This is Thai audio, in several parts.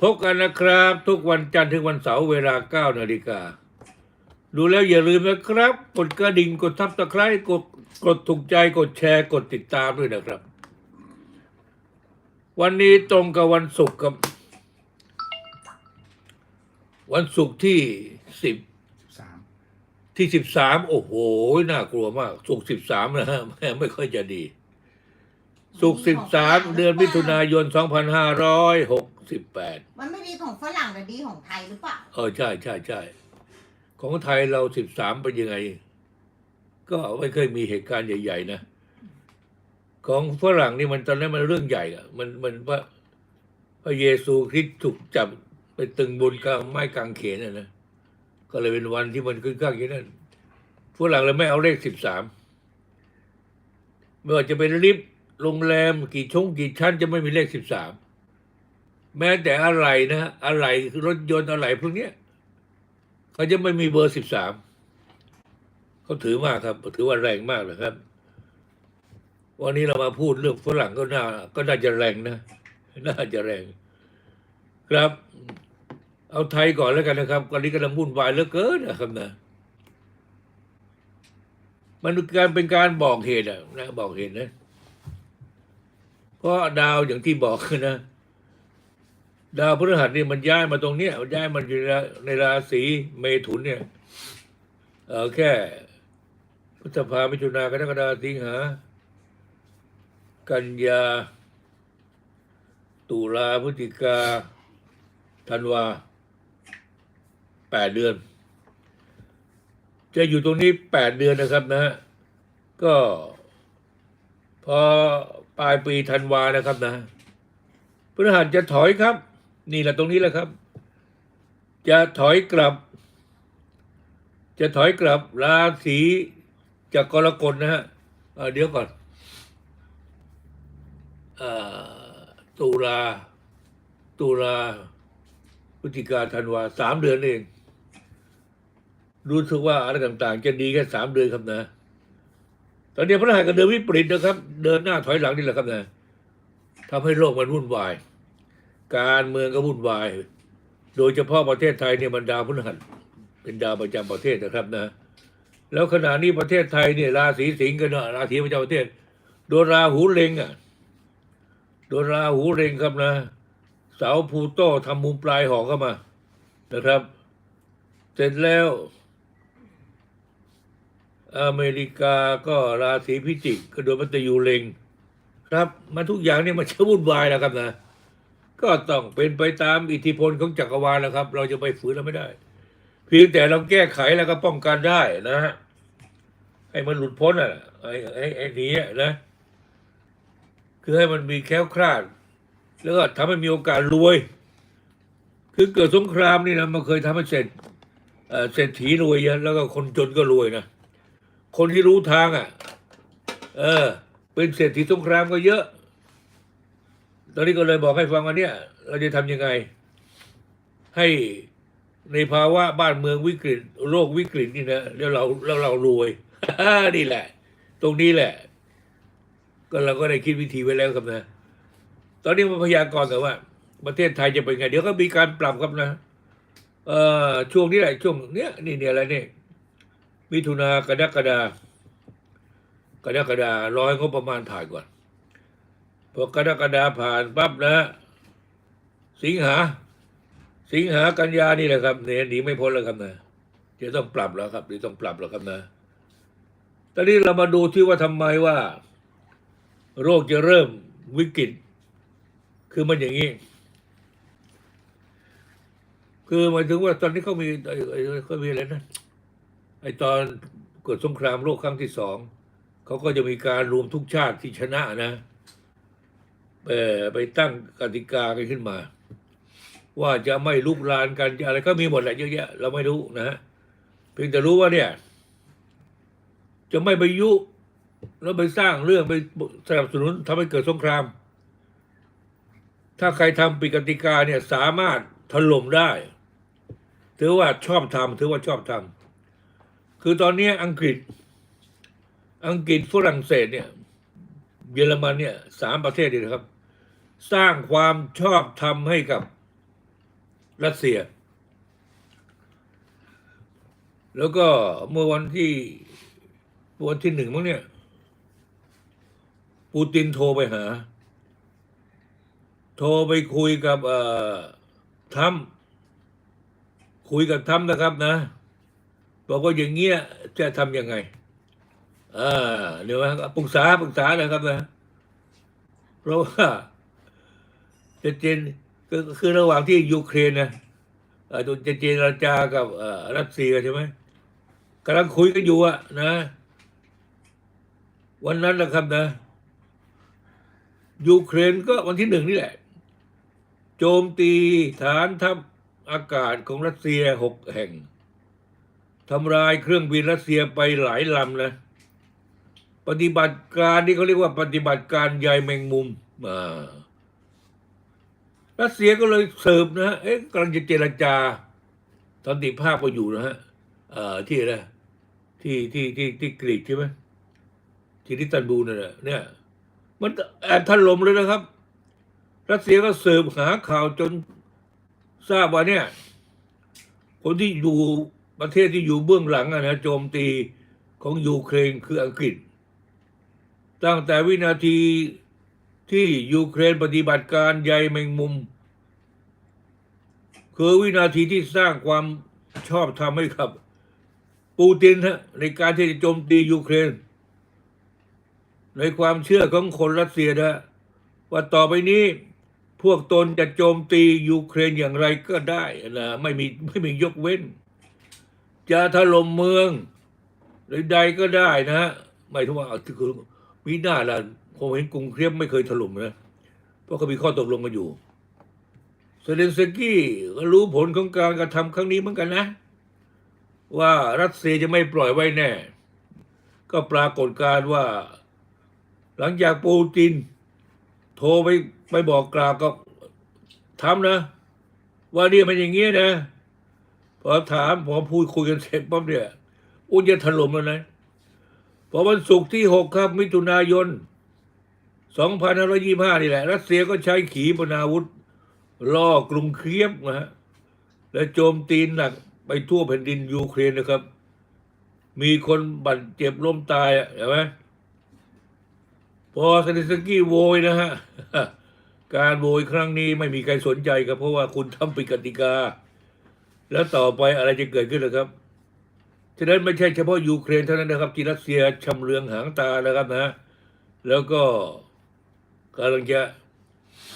พบกันนะครับ ทุกวันจันทร์ถึงวันเสาร์เวลา9นาฬิกาดูแล้วอย่าลืมนะครับ กดกระดิ่งกดทับตะไคร้กดกดถูกใจกดแชร์กดติดตามด้วยนะครับ วันนี้ตรงกับวันศุกร์กับ วันศุกร์ที่สิบสามที่สิบสามโอ้โห น่ากลัวมาก ศุกร์สิบสามนะฮะแม่ไม่ค่อยจะดี ศุกร์สิบสามเดือนมิถุนายนสองพันห้าร้อยหก สิบแปดมันไม่ดีของฝรั่งแต่ดีของไทยหรือเปล่าเออใช่ใช่ใช่ของไทยเราสิบสามเป็นยังไง ก็ไม่เคยมีเหตุการณ์ใหญ่ ๆ นะ ของฝรั่งนี่มันตอนนั้นมันเรื่องใหญ่อะมันมันว่าพระเยซูคริสต์ถูกจับไปตึงบนกลางไม้กางเขนน่ะนะก็เลยเป็นวันที่มันคึกคักอย่างนั้นฝรั่งเลยไม่เอาเลขสิบสามไม่ว่าจะเป็นลิฟต์โรงแรมกี่ชงกี่ชั้นจะไม่มีเลขสิบสาม แม้แต่อะไรนะอะไรรถยนต์อะไรพวกเนี้ยเขาจะไม่มีเบอร์สิบสามเขาถือมากครับ ถือว่าแรงมากเลยครับ วันนี้เรามาพูดเรื่องฝรั่งก็น่า ก็น่าจะแรงนะน่าจะแรง ครับ เอาไทยก่อนแล้วกันนะครับตอนนี้กำลังวุ่นวายเหลือเกินนะครับนะมันการเป็นการบอกเหตุอะนะบอกเหตุนะเพราะดาวอย่างที่บอกนะ ดาวพฤหัสนี่มันย้ายมาตรงเนี้ยย้ายมันอยู่ในราในราศีเมถุนเนี่ยเออแค่พฤษภามิถุนากรกฎาสิงหา กันยา ตุลาพฤศจิกาธันวาแปดเดือน จะอยู่ตรงนี้แปดเดือนนะครับนะ ก็ พอปลายปีธันวานะครับนะพฤหัสจะถอยครับ นี่แหละตรงนี้แหละครับ จะถอยกลับ จะถอยกลับราศีจากกรกฎนะฮะเดี๋ยวก่อนอตุลาตุลาพฤศจิกาธันวาสามเดือนเอง รู้สึกว่าอะไรต่างๆ จะดีแค่สามเดือนครับนะ ตอนนี้พระหัสก็เดินวิปริตนะครับ เดินหน้าถอยหลังนี่แหละครับนะทำให้โลกมันวุ่นวาย การเมืองก็วุ่นวาย โดยเฉพาะประเทศไทยเนี่ยมันดาวพฤหัสเป็นดาวประจำประเทศนะครับนะ แล้วขณะนี้ประเทศไทยเนี่ยราศีสิงห์กันเนอะราศีประจำประเทศ โดนราหูเล็งอะ โดนราหูเล็งครับนะ เสาพูโตทำมุมปลายหอกเข้ามานะครับ เสร็จแล้ว อเมริกาก็ราศีพิจิกก็โดนมัตยูเล็ง ครับ มันทุกอย่างเนี่ยมันจะวุ่นวายแล้วครับนะ ก็ต้องเป็นไปตามอิทธิพลของจักรวาลนะครับ เราจะไปฝืนเราไม่ได้ เพียงแต่เราแก้ไขแล้วก็ป้องกันได้นะฮะให้มันหลุดพ้นอะไอ้ไอ้ไอ้นี้นะ คือให้มันมีแค้วคลาด แล้วก็ทำให้มีโอกาสรวย คือเกิดสงครามนี่นะมันเคยทำให้เศรษเศรษฐีรวยเยอะแล้วก็คนจนก็รวยนะคนที่รู้ทางอะ เออ เป็นเศรษฐีสงครามก็เยอะ ตอนนี้ก็เลยบอกให้ฟังว่าเนี่ย เราจะทำยังไง ให้ในภาวะบ้านเมืองวิกฤต โรควิกฤตนี่นะแล้วเราแล้วเรารวยนี่แหละ ตรงนี้แหละ ก็เราก็ได้คิดวิธีไว้แล้วครับนะ ตอนนี้มันพยากรณ์แต่ว่า ประเทศไทยจะเป็นไง เดี๋ยวก็มีการปรับครับนะเอ่อช่วงนี้แหละช่วงเนี้ยนี่เนี่ยอะไรเนี่ยมิถุนากรกฎากรกฎาร้อยงบประมาณผ่านก่อน พอกรกฎาผ่านปั๊บนะ สิงหา สิงหากันยานี่แหละครับเนี่ยหนีไม่พ้นแล้วครับนะจะต้องปรับแล้วครับจะต้องปรับแล้วครับนะตอนนี้เรามาดูที่ว่าทำไมว่า โรคจะเริ่มวิกฤต คือมันอย่างนี้ คือหมายถึงว่าตอนนี้เขามีอ้ไอ้เขามีอะไรนะไอตอนเกิดสงครามโลกครั้งที่สองเขาก็จะมีการรวมทุกชาติที่ชนะนะ ไปตั้งกติกากันขึ้นมา ว่าจะไม่ลุกรานกันอะไรก็มีหมดแหละเยอะแยะเราไม่รู้นะฮะเพียงแต่รู้ว่าเนี่ย จะไม่ไปยุแล้วไปสร้างเรื่องไปสนับสนุนทำให้เกิดสงคราม ถ้าใครทำปิดกติกาเนี่ยสามารถถล่มได้ถือว่าชอบทำถือว่าชอบทำคือตอนนี้อังกฤษ อังกฤษฝรั่งเศสเนี่ย เยอรมันเนี่ยสามประเทศนี่นะครับ สร้างความชอบธรรมให้กับรัสเซีย แล้วก็เมื่อวันที่วันที่หนึ่งมั้งเนี่ย ปูตินโทรไปหา โทรไปคุยกับเอ่อทรัมคุยกับทรัมนะครับนะ บอกว่าอย่างเงี้ยจะทำยังไงอ่าเดี๋ยวปรึกษาปรึกษานะครับนะ เพราะว่า เจนก็ก็คือระหว่างที่ยูเครนนะเอ่อจะเจรจากับรัสเซียใช่ไหมกำลังคุยกันอยู่อะนะ วันนั้นนะครับนะยูเครนก็วันที่หนึ่งนี่แหละ โจมตีฐานทัพอากาศของรัสเซียหกแห่งทำลายเครื่องบินรัสเซียไปหลายลำนะ ปฏิบัติการที่เขาเรียกว่าปฏิบัติการใยแมงมุมอ่า รัสเซียก็เลยเสิร์ฟนะฮะเอ๊ะกำลังจะเจรจาสันติภาพก็อยู่นะฮะเอ่อที่อะไรที่ที่ที่ที่กรีกใช่ไหมที่นิสตันบูลนั่นแหละเนี่ย มันแอบถล่มเลยนะครับ รัสเซียก็เสิร์ฟหาข่าวจนทราบว่าเนี่ย คนที่อยู่ประเทศที่อยู่เบื้องหลังอะนะโจมตีของยูเครนคืออังกฤษ ตั้งแต่วินาที ที่ยูเครนปฏิบัติการใยแมงมุม คือวินาทีที่สร้างความชอบธรรมให้กับ ปูตินฮะในการที่จะโจมตียูเครน ในความเชื่อของคนรัสเซียนะว่าต่อไปนี้พวกตนจะโจมตียูเครนอย่างไรก็ได้นะไม่มีไม่มียกเว้น จะถล่มเมือง หรือใดก็ได้นะ ไม่ทุกว่าคือมีหน้าละ ผมเห็นกรุงเคียบไม่เคยถล่มนะเพราะเขามีข้อตกลงกันอยู่เซเลนสกี้ก็รู้ผลของการกระทำครั้งนี้เหมือนกันนะ ว่ารัสเซียจะไม่ปล่อยไว้แน่ ก็ปรากฏการว่า หลังจากปูติน โทรไปไปบอกกล่าวก็ทำนะ ว่าเนี่ยมันอย่างเงี้ยนะพอถามพอพูดคุยกันเสร็จปั๊บเนี่ย อุ้นจะถล่มแล้วนะพอวันศุกร์ที่หกครับ มิถุนายน สองพันห้าร้อยี่ห้านี่แหละ รัสเซียก็ใช้ขีปนาวุธ ล่อกรุงเคียบนะฮะ และโจมตีหนักไปทั่วแผ่นดินยูเครนนะครับ มีคนบาดเจ็บล้มตายอะเห็นไหมพอเซเลนสกี้โวยนะฮะ การโวยครั้งนี้ไม่มีใครสนใจครับ เพราะว่าคุณทำผิดกติกา แล้วต่อไปอะไรจะเกิดขึ้นนะครับฉะนั้นไม่ใช่เฉพาะยูเครนเท่านั้นนะครับที่รัสเซียชำเลืองหางตานะครับนะ แล้วก็ กำลังจะ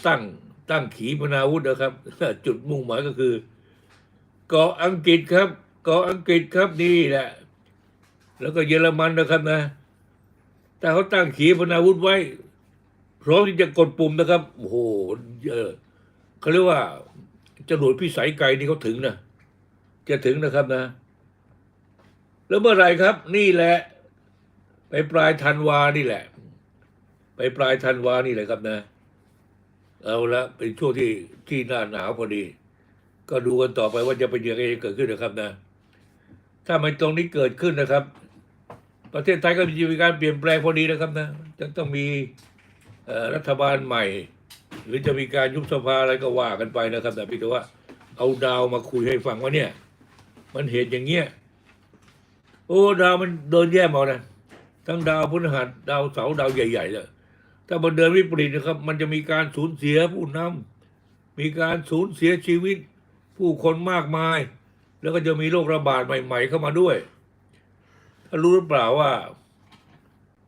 ตั้งตั้งขีปนาวุธนะครับ จุดมุ่งหมายก็คือ เกาะอังกฤษครับ เกาะอังกฤษครับนี่แหละ แล้วก็เยอรมันนะครับนะแต่เขาตั้งขีปนาวุธไว้พร้อมที่จะกดปุ่มนะครับโอ้โหเออเขาเรียกว่าจรวดพิสัยไกลนี่เขาถึงนะจะถึงนะครับนะ แล้วเมื่อไรครับ นี่แหละ ไปปลายธันวานี่แหละ ปปลายธันวานี่แหละครับนะ เอาละเป็นช่วงที่ที่หน้าหนาวพอดี ก็ดูกันต่อไปว่าจะเป็นยังไงเกิดขึ้นนะครับนะ ถ้ามันตรงนี้เกิดขึ้นนะครับ ประเทศไทยก็มีการเปลี่ยนแปลงพอดีนะครับนะจะต้องมีรัฐบาลใหม่ หรือจะมีการยุบสภาอะไรก็ว่ากันไปนะครับแต่พี่แต่ว่าเอาดาวมาคุยให้ฟังว่าเนี่ย มันเหตุอย่างเงี้ยโอ้ดาวมันเดินแย่หมดนะทั้งดาวพฤหัสดาวเสาร์ดาวใหญ่ๆเลย ถ้ามันเดินวิปริตนะครับ มันจะมีการสูญเสียผู้นำมีการสูญเสียชีวิต ผู้คนมากมาย แล้วก็จะมีโรคระบาดใหม่ ๆ เข้ามาด้วยท่านรู้หรือเปล่าว่า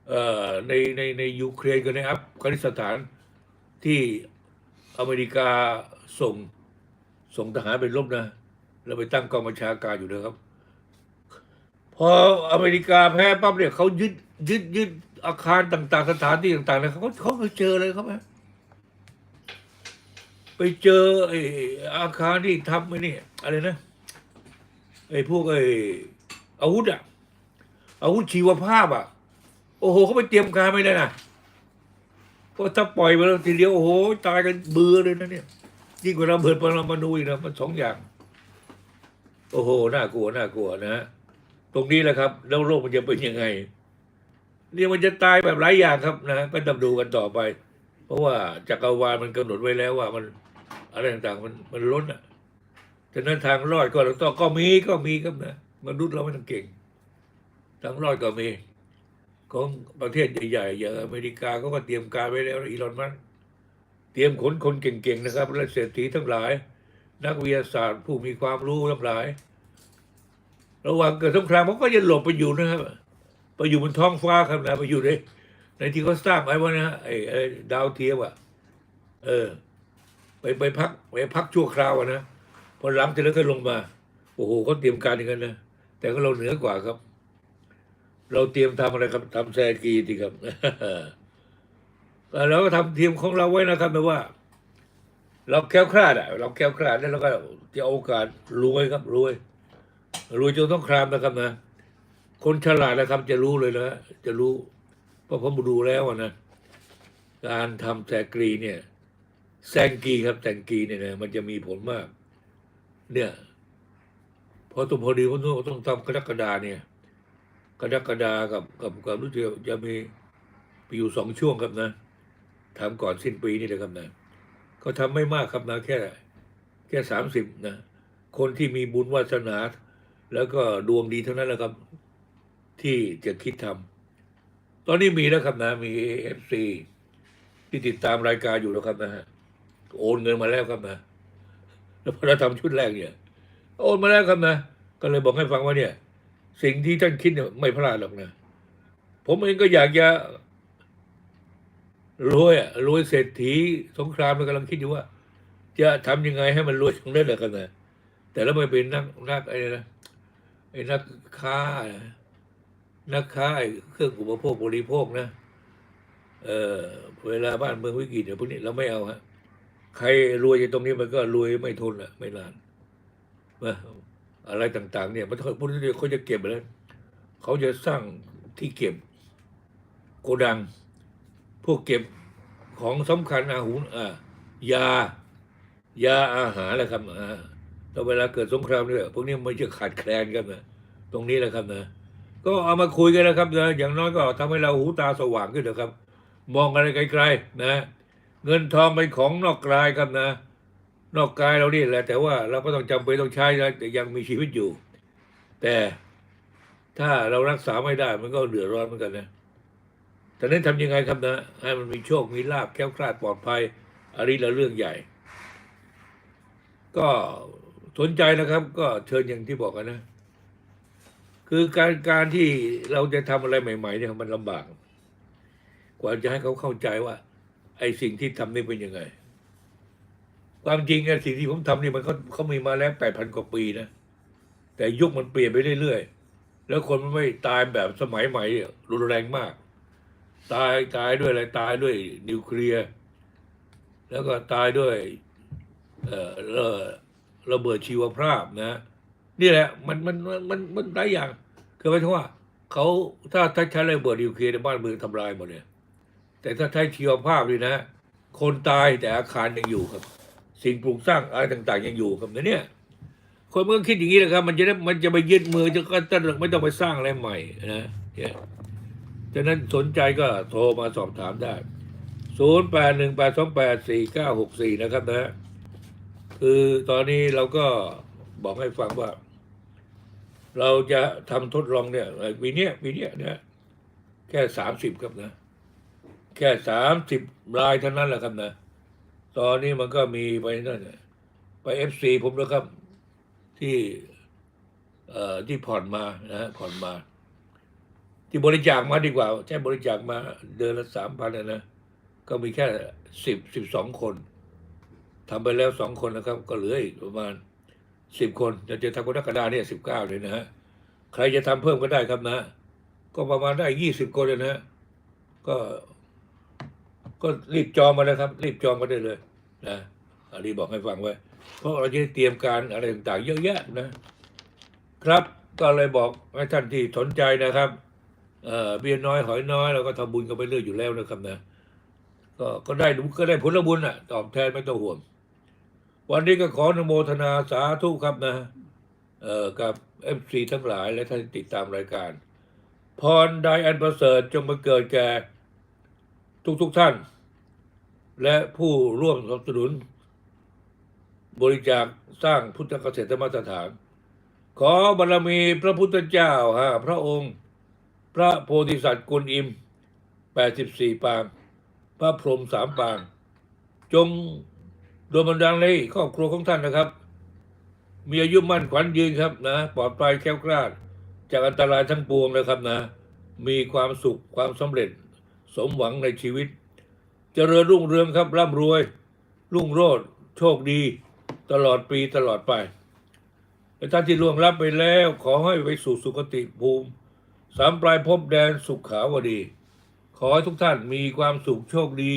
เอ่อในในในยูเครนกับในอัฟกานิสถานที่อเมริกาส่งส่งทหารไปรบนะแล้วไปตั้งกองบัญชาการอยู่นะครับ พออเมริกาแพ้ปั๊บเนี่ยเขายึด ยึดยึดอาคารต่าง ๆ สถานที่ต่างๆเนี่ยเขาเขาไปเจอเลยครับไปเจอไอ้อาคารที่ทำไอ้นี่อะไรนะไอ้พวกไอ้อาวุธอะอาวุธชีวภาพอะโอ้โหเขาไปเตรียมการไม่ได้นะเพราะถ้าปล่อยไปแล้วทีเดียวโอ้โหตายกันเบื่อเลยนะเนี่ยยิ่งกว่าระเบิดปรมาณูอีกนะมันสองอย่าง โอ้โหน่ากลัวน่ากลัวนะฮะตรงนี้แหละครับ แล้วโลกมันจะเป็นยังไง เนี่ยมันจะตายแบบหลายอย่างครับนะก็ต้องดูกันต่อไป เพราะว่าจักรวาลมันกำหนดไว้แล้วว่ามันอะไรต่างๆ มันมันล้นอะฉะนั้นทางรอดก็ต้องก็มีก็มีครับนะมนุษย์เราไม่ต้องเก่ง ทางรอดก็มี ของประเทศใหญ่ๆอย่างอเมริกาเขาก็เตรียมการไว้แล้วอีลอนมัสเตรียมขนคนเก่งๆนะครับและเศรษฐีทั้งหลาย นักวิทยาศาสตร์ผู้มีความรู้ทั้งหลาย ระหว่างเกิดสงครามเขาก็จะหลบไปอยู่นะครับ ไปอยู่บนท้องฟ้าครับนะไปอยู่ในในที่เขาสร้างไว้ว่านะไอ้ไอ้ดาวเทียมอะ เออ ไปไปพักไปพักชั่วคราวอะนะพอหลังจากนั้นก็ลงมา โอ้โหเขาเตรียมการอย่างนั้นนะแต่ก็เราเหนือกว่าครับ เราเตรียมทำอะไรครับทำแซกีดีครับแต่เราก็ทำทีมของเราไว้นะครับแปลว่า เราแคล้วคลาดอะ เราแคล้วคลาดแล้วเราก็จะเอาโอกาสรวยครับรวยรวยจนต้องครามนะครับนะ คนฉลาดนะครับ จะรู้เลยนะจะรู้เพราะผมดูแล้วนะการทำแซกรีเนี่ยแซงกีครับแซงกีเนี่ยนะมันจะมีผลมาก เนี่ยพอตุมพอดีว่าต้องทำกรกฎาเนี่ยกรกฎากับกับกับรู้สึกจะมีไปอยู่สองช่วงครับนะทำก่อนสิ้นปีนี่เลยครับนะก็ทำไม่มากครับนะแค่แค่สามสิบนะคนที่มีบุญวาสนา แล้วก็ดวงดีเท่านั้นแหละครับ ที่จะคิดทำตอนนี้มีแล้วครับนะ มีเอฟซีที่ติดตามรายการอยู่แล้วครับนะฮะโอนเงินมาแล้วครับนะแล้วพอเราทำชุดแรกเนี่ย โอนมาแล้วครับนะก็เลยบอกให้ฟังว่าเนี่ย สิ่งที่ท่านคิดเนี่ยไม่พลาดหรอกนะ ผมเองก็อยากจะรวยอะรวยเศรษฐีสงครามมันกำลังคิดอยู่ว่า จะทำยังไงให้มันรวยตรงนั้นแหละกันนะแต่แล้วไม่เป็นนักนักไอ้นะไอ้นักค้านะ นักค้าเครื่องอุปโภคบริโภคนะเออเวลาบ้านเมืองวิกฤตเนี่ยพวกนี้เราไม่เอาฮะใครรวยจากตรงนี้มันก็รวยไม่ทนอะ ไม่นานนะอะไรต่าง ๆ เนี่ยมันพวกนี้เขาจะเก็บแล้วเขาจะสร้างที่เก็บโกดัง พวกเก็บของสำคัญอาหุอ่ายา ยาอาหารแหละครับอ่าแต่เวลาเกิดสงครามเนี่ยพวกนี้มันจะขาดแคลนครับนะตรงนี้แหละครับนะ ก็เอามาคุยกันนะครับนะอย่างน้อยก็ทำให้เราหูตาสว่างขึ้นนะครับ มองอะไรไกลๆนะ เงินทองเป็นของนอกกายครับนะ นอกกายเรานี่แหละแต่ว่าเราก็ต้องจำเป็นต้องใช้นะแต่ยังมีชีวิตอยู่ แต่ถ้าเรารักษาไม่ได้มันก็เดือดร้อนเหมือนกันนะแต่นั้นทำยังไงครับนะให้มันมีโชคมีลาบแคล้วคลาดปลอดภัยอันนี้เราเรื่องใหญ่ ก็สนใจนะครับ ก็เชิญอย่างที่บอกกันนะ คือการการที่เราจะทำอะไรใหม่ ๆ เนี่ยมันลำบาก กว่าจะให้เขาเข้าใจว่า ไอ้สิ่งที่ทำนี่เป็นยังไง ความจริงไอ้สิ่งที่ผมทำนี่มันเขาเขามีมาแล้วแปดพันกว่าปีนะแต่ยุคมันเปลี่ยนไปเรื่อยๆแล้วคนมันไม่ตายแบบสมัยใหม่รุนแรงมาก ตายตายด้วยอะไรตายด้วยนิวเคลียร์แล้วก็ตายด้วย เอ่อระเบิดชีวภาพนะนี่แหละ มันมันมันมันหลายอย่าง คือหมายถึงว่าเขาถ้าถ้าใช้ระเบิดนิวเคลียร์ในบ้านเมืองทำลายหมดเนี่ยแต่ถ้าใช้ชีวภาพนี่นะ คนตายแต่อาคารยังอยู่ครับ สิ่งปลูกสร้างอะไรต่าง ๆ ยังอยู่ครับเนี่ยคนเมื่อคิดอย่างนี้นะครับ มันจะได้มันจะไปยึดมือจะก็จะไม่ต้องไปสร้างอะไรใหม่นะเนี่ยฉะนั้นสนใจก็โทรมาสอบถามได้ศูนย์แปดหนึ่งแปดสองแปดสี่เก้าหกสี่นะครับนะ คือตอนนี้เราก็บอกให้ฟังว่า เราจะทำทดลองเนี่ยปีเนี้ยปีเนี้ยเนี่ยแค่สามสิบครับนะ แค่สามสิบรายเท่านั้นแหละครับนะ ตอนนี้มันก็มีไปนั่นน่ะไปเอฟซีผมนะครับ ที่เอ่อที่ผ่อนมานะฮะผ่อนมา ที่บริจาคมาดีกว่า ใช่บริจาคมาเดือนละสามพันนะ ก็มีแค่สิบสิบสองคนทำไปแล้วสองคนนะครับ ก็เหลืออีกประมาณ สิบคนจะจะทำกรกฎาเนี่ยสิบเก้าเลยนะฮะใครจะทำเพิ่มก็ได้ครับนะ ก็ประมาณได้ยี่สิบคนเลยนะก็ก็รีบจองมาเลยครับ รีบจองมาได้เลยนะอันนี้บอกให้ฟังไว้ เพราะเราจะเตรียมการอะไรต่างๆ เยอะแยะนะ ครับก็เลยบอกให้ท่านที่สนใจนะครับเอ่อเบี้ยน้อยหอยน้อยเราก็ทำบุญกันไปเรื่อยอยู่แล้วนะครับนะก็ก็ได้ก็ได้ผลบุญอะ ตอบแทนไม่ต้องห่วง วันนี้ก็ขออนุโมทนาสาธุครับนะ เอ่อกับเอฟซีทั้งหลายและท่านติดตามรายการ พรใดอันประเสริฐจงมาเกิดแก่ทุกๆทท่าน และผู้ร่วมสนับสนุน บริจาคสร้างพุทธเกษตรมาตรฐาน ขอบารมีพระพุทธเจ้าฮะพระองค์ พระโพธิสัตว์กวนอิมแปดสิบสี่ปาง พระพรหมสามปาง จง โดนบันดาลเลยครอบครัวของท่านนะครับ มีอายุมั่นขวัญยืนครับนะปลอดภัยแคล้วคลาดจากอันตรายทั้งปวงนะครับนะ มีความสุขความสำเร็จ สมหวังในชีวิตเจริญรุ่งเรืองครับร่ำรวย รุ่งโรจน์โชคดี ตลอดปีตลอดไปและท่านที่ล่วงลับไปแล้วขอให้ไปสู่สุคติภูมิ สามปลายภพแดนสุขขาวดี ขอให้ทุกท่านมีความสุขโชคดี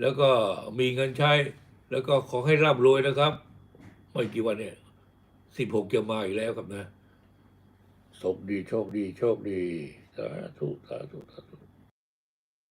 แล้วก็มีเงินใช้ แล้วก็ขอให้ร่ำรวยนะครับ ไม่กี่วันเนี่ยสิบหกจะมาอีกแล้วครับนะโชคดีโชคดีโชคดีสาธุสาธุสาธุ